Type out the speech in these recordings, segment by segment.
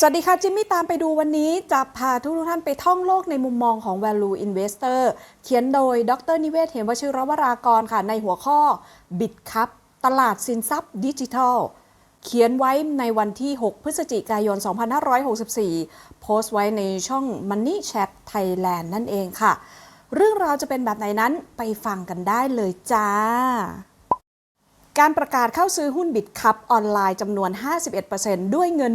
สวัสดีค่ะ จิมมี่ตามไปดูวันนี้จะพาทุกท่านไปท่องโลกในมุมมองของ Value Investor เขียนโดยดรนิเวศ เหมวชิรวรากรค่ะในหัวข้อ บิตคัพตลาดสินทรัพย์ดิจิทัล เขียนไว้ในวันที่ 6 พฤศจิกายน 2564 โพสต์ไว้ในช่อง Money Chat Thailand นั่นเองค่ะ เรื่องราวจะเป็นแบบไหนนั้นไปฟังกันได้เลยจ้า การประกาศเข้าซื้อหุ้นบิตคัพออนไลน์จำนวน 51%ด้วยเงิน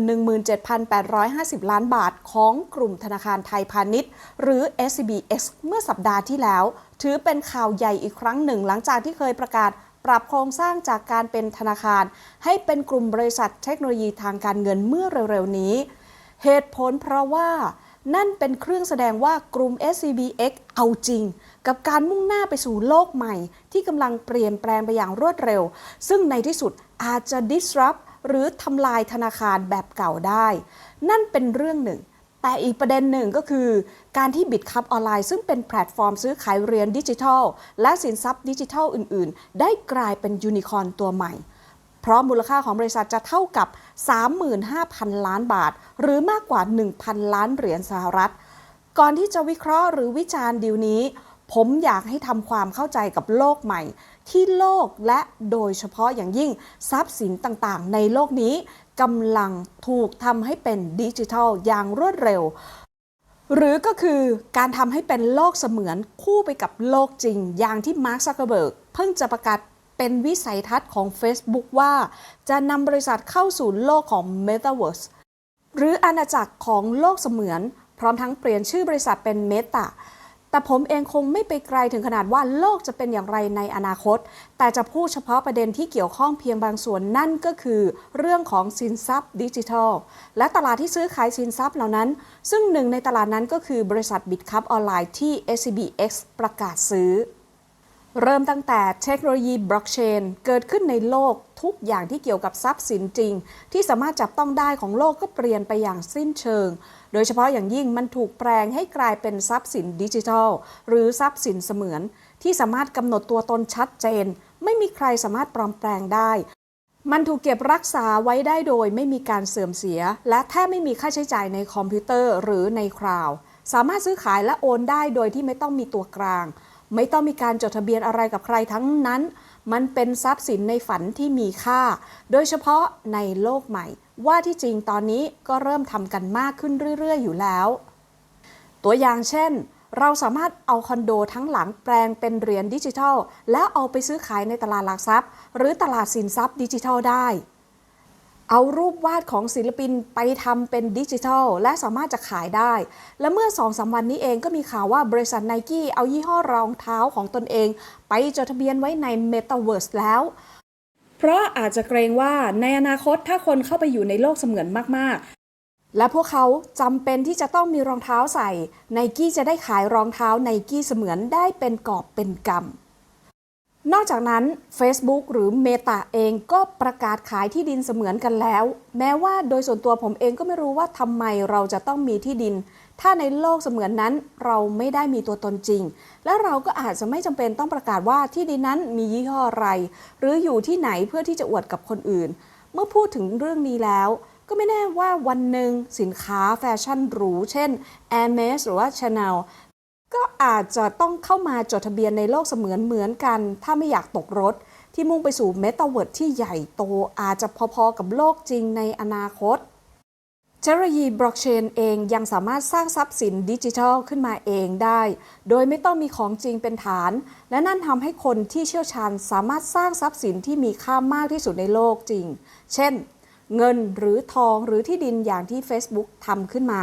17,850 ล้านบาทของกลุ่มธนาคารไทยพาณิชย์ หรือ SCBX เมื่อสัปดาห์ที่แล้ว ถือเป็นข่าวใหญ่อีกครั้งหนึ่ง หลังจากที่เคยประกาศปรับโครงสร้างจากการเป็นธนาคาร ให้เป็นกลุ่มบริษัทเทคโนโลยีทางการเงินเมื่อเร็วๆนี้ เหตุผลเพราะว่า นั่นเป็นเครื่องแสดงว่ากลุ่ม SCBX เอาจริง กับการมุ่งหน้าไปสู่โลกใหม่ ที่กำลังเปลี่ยนแปลงไปอย่างรวดเร็ว ซึ่งในที่สุดอาจจะ disrupt หรือทำลายธนาคารแบบเก่าได้ นั่นเป็นเรื่องหนึ่ง แต่อีกประเด็นหนึ่งก็คือ การที่บิตคัพออนไลน์ซึ่งเป็นแพลตฟอร์มซื้อขายเหรียญดิจิทัล และสินทรัพย์ดิจิทัลอื่น ๆ ได้กลายเป็นยูนิคอร์นตัวใหม่ เพราะมูลค่าของบริษัทจะเท่ากับ 35,000 ล้านบาท หรือมากกว่า 1,000 ล้านเหรียญสหรัฐ ก่อนที่จะวิเคราะห์หรือวิจารณ์ดีลนี้ ผมอยากให้ทำความเข้าใจกับโลกใหม่ ที่โลกและโดยเฉพาะอย่างยิ่งทรัพย์สินต่างๆ ในโลกนี้กำลังถูกทำให้เป็นดิจิทัลอย่างรวดเร็วหรือก็คือการทำให้เป็นโลกเสมือนคู่ไปกับโลกจริง อย่างที่มาร์คซักเกอร์เบิร์กเพิ่งจะประกาศ เป็นวิสัยทัศน์ของ Facebook ว่าจะนำบริษัทเข้าสู่โลกของ Metaverse หรืออาณาจักรของโลกเสมือน พร้อมทั้งเปลี่ยนชื่อบริษัทเป็น Meta แต่ผมเองคงไม่ไปไกลถึงขนาดว่าโลกจะเป็นอย่างไรในอนาคต แต่จะพูดเฉพาะประเด็นที่เกี่ยวข้องเพียงบางส่วนนั่นก็คือ เรื่องของสินทรัพย์ดิจิทัล และตลาดที่ซื้อขายสินทรัพย์เหล่านั้น ซึ่งหนึ่งในตลาดนั้นก็คือบริษัทบิตคัพออนไลน์ที่ SCBX ประกาศซื้อ เริ่มตั้งแต่เทคโนโลยีบล็อกเชนเกิดขึ้นในโลกทุกอย่างที่เกี่ยวกับทรัพย์สินจริง ที่สามารถจับต้องได้ของโลกก็เปลี่ยนไปอย่างสิ้นเชิง โดยเฉพาะอย่างยิ่งมันถูกแปลงให้กลายเป็นทรัพย์สินดิจิทัล หรือทรัพย์สินเสมือน ที่สามารถกำหนดตัวตนชัดเจน ไม่มีใครสามารถปลอมแปลงได้ มันถูกเก็บรักษาไว้ได้โดยไม่มีการเสื่อมเสีย และแทบไม่มีค่าใช้จ่ายในคอมพิวเตอร์หรือในคลาวสามารถซื้อขายและโอนได้โดยที่ไม่ต้องมีตัวกลาง ไม่ต้องมีการจดทะเบียนอะไรกับใครทั้งนั้น มันเป็นทรัพย์สินในฝันที่มีค่า โดยเฉพาะในโลกใหม่ ว่าที่จริงตอนนี้ก็เริ่มทำกันมากขึ้นเรื่อย ๆ อยู่แล้ว ตัวอย่างเช่น เราสามารถเอาคอนโดทั้งหลังแปลงเป็นเหรียญดิจิทัล แล้วเอาไปซื้อขายในตลาดหลักทรัพย์ หรือตลาดสินทรัพย์ดิจิทัลได้ เอารูปวาดของศิลปินไปทำเป็นดิจิทัล และสามารถจะขายได้ และเมื่อ2อสวันนี้เองก็มีข่าวว่าบริษัทไนกี้เอายี่ห้อรองเท้าของตนเอง ไปจดทะเบียนไว้ใน Metaverse แล้วเพราะอาจจะเกรงว่าในอนาคตถ้าคนเข้าไปอยู่ในโลกเสมือนมาก ๆ และพวกเขาจำเป็นที่จะต้องมีรองเท้าใส่ไนกี้จะได้ขายรองเท้าไนกี้เสมือนได้เป็นกอบเป็นกำ นอกจากนั้น Facebook หรือ Meta เองก็ประกาศขายที่ดินเสมือนกันแล้ว แม้ว่าโดยส่วนตัวผมเองก็ไม่รู้ว่าทำไมเราจะต้องมีที่ดิน ถ้าในโลกเสมือนนั้นเราไม่ได้มีตัวตนจริง และเราก็อาจจะไม่จำเป็นต้องประกาศว่าที่ดินนั้นมียี่ห้ออะไร หรืออยู่ที่ไหนเพื่อที่จะอวดกับคนอื่น เมื่อพูดถึงเรื่องนี้แล้ว ก็ไม่แน่ว่าวันหนึ่งสินค้าแฟชั่นหรูเช่น Hermes หรือว่า Chanel อาจจะต้องเข้ามาจดทะเบียนในโลกเสมือนเหมือนกัน ถ้าไม่อยากตกรถ ที่มุ่งไปสู่เมตาเวิร์ดที่ใหญ่โตอาจจะพอๆกับโลกจริงในอนาคตเทคโนโลยีบล็อกเชนเองยังสามารถสร้างทรัพย์สินดิจิทัลขึ้นมาเองได้ โดยไม่ต้องมีของจริงเป็นฐาน และนั่นทำให้คนที่เชี่ยวชาญสามารถสร้างทรัพย์สินที่มีค่ามากที่สุดในโลกจริง เช่น เงินหรือทองหรือที่ดินอย่างที่ Facebook ทำขึ้นมา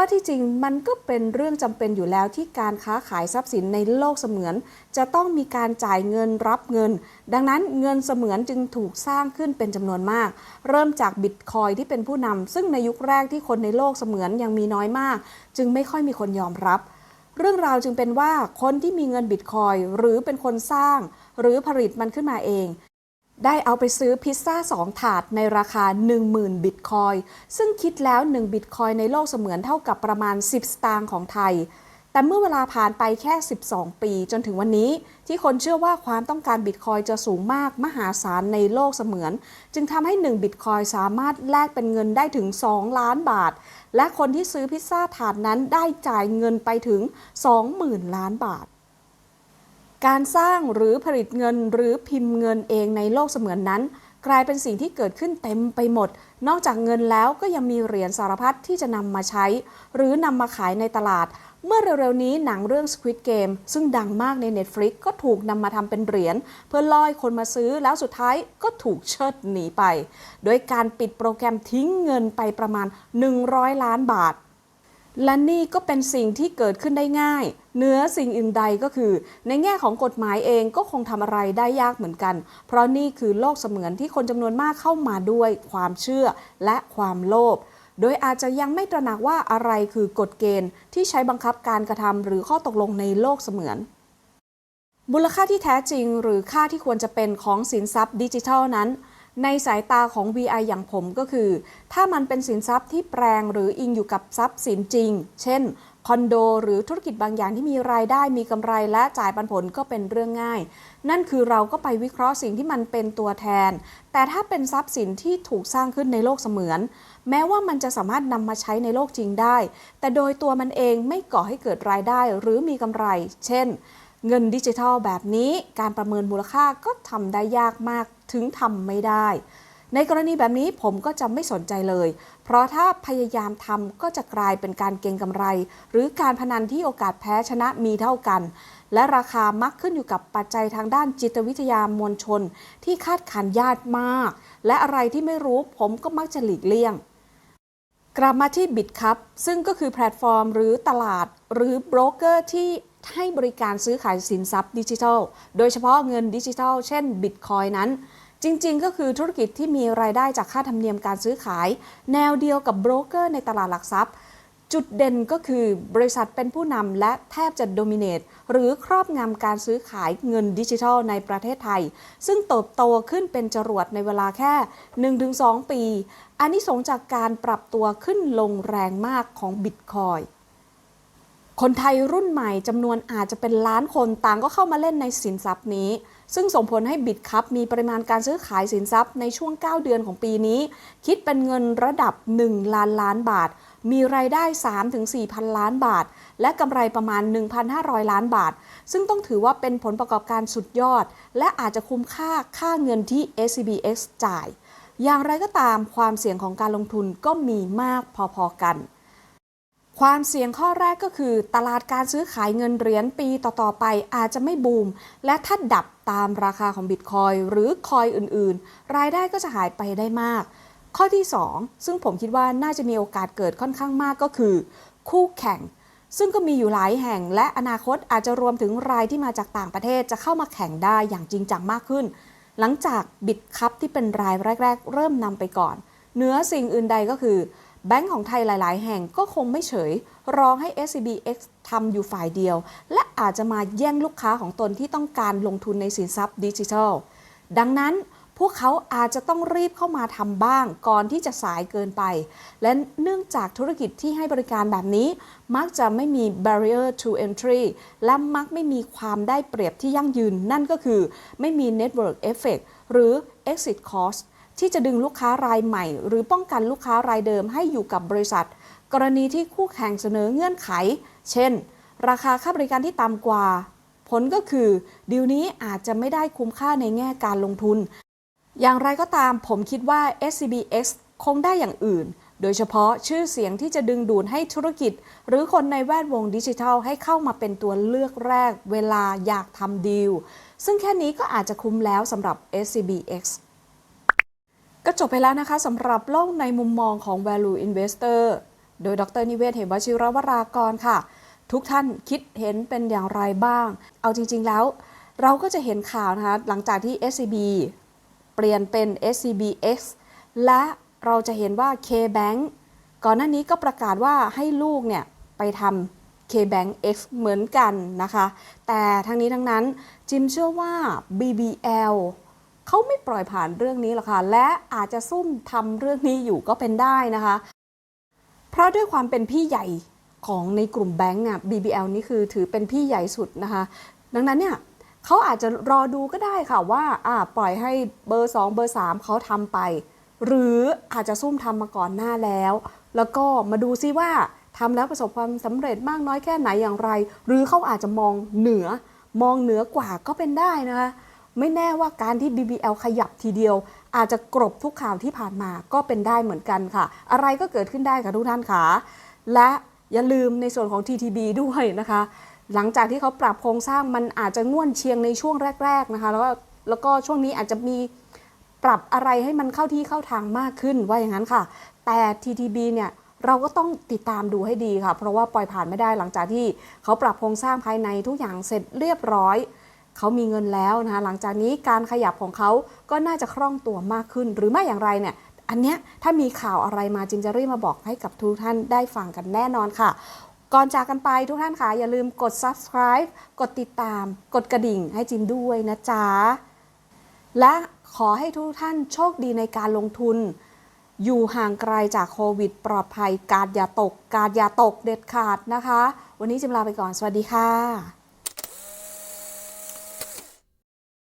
ว่าที่จริงมันก็เป็นเรื่องจำเป็นอยู่แล้วที่การค้าขายทรัพย์สินในโลกเสมือน จะต้องมีการจ่ายเงินรับเงิน ดังนั้นเงินเสมือนจึงถูกสร้างขึ้นเป็นจำนวนมาก เริ่มจากบิตคอยที่เป็นผู้นำซึ่งในยุคแรกที่คนในโลกเสมือนยังมีน้อยมาก จึงไม่ค่อยมีคนยอมรับเรื่องราวจึงเป็นว่าคนที่มีเงินบิตคอยหรือเป็นคนสร้าง หรือผลิตมันขึ้นมาเอง ได้เอาไปซื้อพิซซ่า 2 ถาดในราคา 10,000 บิตคอย ซึ่งคิดแล้ว 1 บิตคอยในโลกเสมือนเท่ากับประมาณ 10 สตางค์ของไทย แต่เมื่อเวลาผ่านไปแค่ 12 ปีจนถึงวันนี้ ที่คนเชื่อว่าความต้องการบิตคอยจะสูงมากมหาศาลในโลกเสมือน จึงทำให้ 1 บิตคอยสามารถแลกเป็นเงินได้ถึง 2 ล้านบาท และคนที่ซื้อพิซซ่าถาดนั้นได้จ่ายเงินไปถึง 20,000 ล้านบาท การสร้างหรือผลิตเงินหรือพิมพ์เงินเองในโลกเสมือนนั้น กลายเป็นสิ่งที่เกิดขึ้นเต็มไปหมด นอกจากเงินแล้วก็ยังมีเหรียญสารพัดที่จะนำมาใช้ หรือนำมาขายในตลาด เมื่อเร็วๆนี้หนังเรื่อง Squid Game ซึ่งดังมากใน Netflix ก็ถูกนำมาทำเป็นเหรียญเพื่อล่อให้คนมาซื้อแล้วสุดท้ายก็ถูกเชิดหนีไป โดยการปิดโปรแกรมทิ้งเงินไปประมาณ 100 ล้านบาท และนี่ก็เป็นสิ่งที่เกิดขึ้นได้ง่ายเนื้อสิ่งอื่นใดก็คือ ในแง่ของกฎหมายเองก็คงทำอะไรได้ยากเหมือนกัน เพราะนี่คือโลกเสมือนที่คนจำนวนมากเข้ามาด้วยความเชื่อและความโลภโดยอาจจะยังไม่ตระหนักว่าอะไรคือกฎเกณฑ์ที่ใช้บังคับการกระทำหรือข้อตกลงในโลกเสมือนมูลค่าที่แท้จริงหรือค่าที่ควรจะเป็นของสินทรัพย์ดิจิทัลนั้น ในสายตาของ VI อย่างผมก็คือ ถ้ามันเป็นสินทรัพย์ที่แปลงหรืออิงอยู่กับทรัพย์สินจริง เช่นคอนโดหรือธุรกิจบางอย่างที่มีรายได้มีกำไรและจ่ายปันผลก็เป็นเรื่องง่าย นั่นคือเราก็ไปวิเคราะห์สิ่งที่มันเป็นตัวแทน แต่ถ้าเป็นทรัพย์สินที่ถูกสร้างขึ้นในโลกเสมือน แม้ว่ามันจะสามารถนำมาใช้ในโลกจริงได้ แต่โดยตัวมันเองไม่ก่อให้เกิดรายได้หรือมีกำไร เช่น เงินดิจิทัลแบบนี้การประเมินมูลค่าก็ทำได้ยากมากถึงทำไม่ได้ ในกรณีแบบนี้ผมก็จะไม่สนใจเลย เพราะถ้าพยายามทำก็จะกลายเป็นการเก็งกำไร หรือการพนันที่โอกาสแพ้ชนะมีเท่ากัน และราคามักขึ้นอยู่กับปัจจัยทางด้านจิตวิทยามวลชน ที่คาดขันยากมาก และอะไรที่ไม่รู้ผมก็มักจะหลีกเลี่ยงกลับมาที่ BitCup ซึ่งก็คือแพลตฟอร์มหรือตลาด หรือโบรกเกอร์ที่ ให้บริการซื้อขายสินทรัพย์ดิจิทัล โดยเฉพาะเงินดิจิทัล เช่น Bitcoin นั้น จริงๆ ก็คือธุรกิจที่มีรายได้จากค่าธรรมเนียมการซื้อขาย แนวเดียวกับโบรกเกอร์ในตลาดหลักทรัพย์ จุดเด่นก็คือบริษัทเป็นผู้นำและแทบจะโดมิเนตหรือครอบงำการซื้อขายเงินดิจิทัลในประเทศไทย ซึ่งเติบโตขึ้นเป็นจรวดในเวลาแค่ 1-2 ปี อันนี้สงสจากการปรับตัวขึ้นลงแรงมากของบิตคอย คนไทยรุ่นใหม่จำนวนอาจจะเป็นล้านคนต่างก็เข้ามาเล่นในสินทรัพย์นี้ ซึ่งส่งผลให้บิตคัพมีปริมาณการซื้อขายสินทรัพย์ในช่วง 9 เดือนของปีนี้ คิดเป็นเงินระดับ 1 ล้านล้านบาท มีรายได้ 3-4พันล้านบาท และกำไรประมาณ 1,500 ล้านบาท ซึ่งต้องถือว่าเป็นผลประกอบการสุดยอด และอาจจะคุ้มค่าค่าเงินที่ SCBX จ่าย อย่างไรก็ตามความเสี่ยงของการลงทุนก็มีมากพอๆกัน ความเสี่ยงข้อแรกก็คือ ตลาดการซื้อขายเงินเหรียญปีต่อ ๆ ไปอาจจะไม่บูม และถ้าดับตามราคาของบิตคอยหรือคอยอื่น ๆ รายได้ก็จะหายไปได้มาก ข้อที่ 2 ซึ่งผมคิดว่าน่าจะมีโอกาสเกิดค่อนข้างมากก็คือ คู่แข่ง ซึ่งก็มีอยู่หลายแห่ง และอนาคตอาจจะรวมถึงรายที่มาจากต่างประเทศจะเข้ามาแข่งได้อย่างจริงจังมากขึ้น หลังจากบิตคัพที่เป็นรายแรก ๆ เริ่มนำไปก่อนเหนือสิ่งอื่นใดก็คือ แบงก์ของไทยหลาย ๆ แห่งก็คงไม่เฉย รอให้ SCBX ทำอยู่ฝ่ายเดียว และอาจจะมาแย่งลูกค้าของตนที่ต้องการลงทุนในสินทรัพย์ดิจิทัล ดังนั้นพวกเขาอาจจะต้องรีบเข้ามาทำบ้างก่อนที่จะสายเกินไป และเนื่องจากธุรกิจที่ให้บริการแบบนี้ มักจะไม่มี barrier to entry และมักไม่มีความได้เปรียบที่ยั่งยืน นั่นก็คือไม่มี network effect หรือ exit cost ที่จะดึงลูกค้ารายใหม่ หรือป้องกันลูกค้ารายเดิมให้อยู่กับบริษัท กรณีที่คู่แข่งเสนอเงื่อนไข เช่น ราคาค่าบริการที่ต่ำกว่า ผลก็คือดีลนี้อาจจะไม่ได้คุ้มค่าในแง่การลงทุน อย่างไรก็ตามผมคิดว่า SCBX คงได้อย่างอื่น โดยเฉพาะชื่อเสียงที่จะดึงดูดให้ธุรกิจ หรือคนในแวดวงดิจิทัลให้เข้ามาเป็นตัวเลือกแรก เวลาอยากทำดีลซึ่งแค่นี้ก็อาจจะคุ้มแล้วสำหรับ SCBX ก็จบไปแล้วนะคะสำหรับโลกในมุมมองของ value investor โดยดรนิเวศเหมวชิรวรากรค่ะ ทุกท่านคิดเห็นเป็นอย่างไรบ้าง เอาจริง ๆ แล้ว เราก็จะเห็นข่าวนะคะ หลังจากที่ SCB เปลี่ยนเป็น SCBX และเราจะเห็นว่า KBank ก่อนหน้านี้ก็ประกาศว่าให้ลูกเนี่ย ไปทำ KBank X เหมือนกันนะคะ แต่ทั้งนี้ทั้งนั้นจิมเชื่อว่า BBL เขาไม่ปล่อยผ่านเรื่องนี้หรอกค่ะ และอาจจะซุ่มทำเรื่องนี้อยู่ก็เป็นได้นะคะ เพราะด้วยความเป็นพี่ใหญ่ของในกลุ่มแบงก์อะ BBL นี่คือถือเป็นพี่ใหญ่สุดนะคะ ดังนั้นเนี่ยเขาอาจจะรอดูก็ได้ค่ะว่าอ่าปล่อยให้เบอร์ 2 เบอร์ 3เขาทำไป หรืออาจจะซุ่มทำมาก่อนหน้าแล้ว แล้วก็มาดูซิว่าทำแล้วประสบความสำเร็จมากน้อยแค่ไหนอย่างไร หรือเขาอาจจะมองเหนือมองเหนือกว่าก็เป็นได้นะคะ ไม่แน่ว่าการที่ BBL ขยับทีเดียว อาจจะกรบทุกข่าวที่ผ่านมาก็เป็นได้เหมือนกันค่ะ อะไรก็เกิดขึ้นได้ค่ะทุกท่านค่ะ และอย่าลืมในส่วนของ TTB ด้วยนะคะ หลังจากที่เขาปรับโครงสร้างมันอาจจะง่วนเชียงในช่วงแรก ๆนะคะ แล้วก็แล้วก็ช่วงนี้อาจจะมีปรับอะไรให้มันเข้าที่เข้าทางมากขึ้นว่าอย่างนั้นค่ะ แต่ TTB เนี่ยเราก็ต้องติดตามดูให้ดีค่ะ เพราะว่าปล่อยผ่านไม่ได้หลังจากที่เขาปรับโครงสร้างภายในทุกอย่างเสร็จเรียบร้อย เขามีเงินแล้วนะคะหลังจากนี้การขยับของเขาก็น่าจะคล่องตัวมากขึ้น หรือไม่อย่างไรเนี่ยอันเนี้ยถ้ามีข่าวอะไรมาจินจะรีบมาบอกให้กับทุกท่านได้ฟังกันแน่นอนค่ะ ก่อนจากกันไปทุกท่านค่ะอย่าลืมกด subscribe กดติดตาม กดกระดิ่งให้จินด้วยนะจ๊ะ และขอให้ทุกท่านโชคดีในการลงทุน อยู่ห่างไกลจากโควิด ปลอดภัย การอย่าตก การอย่าตกเด็ดขาดนะคะ วันนี้จิมลาไปก่อน สวัสดีค่ะ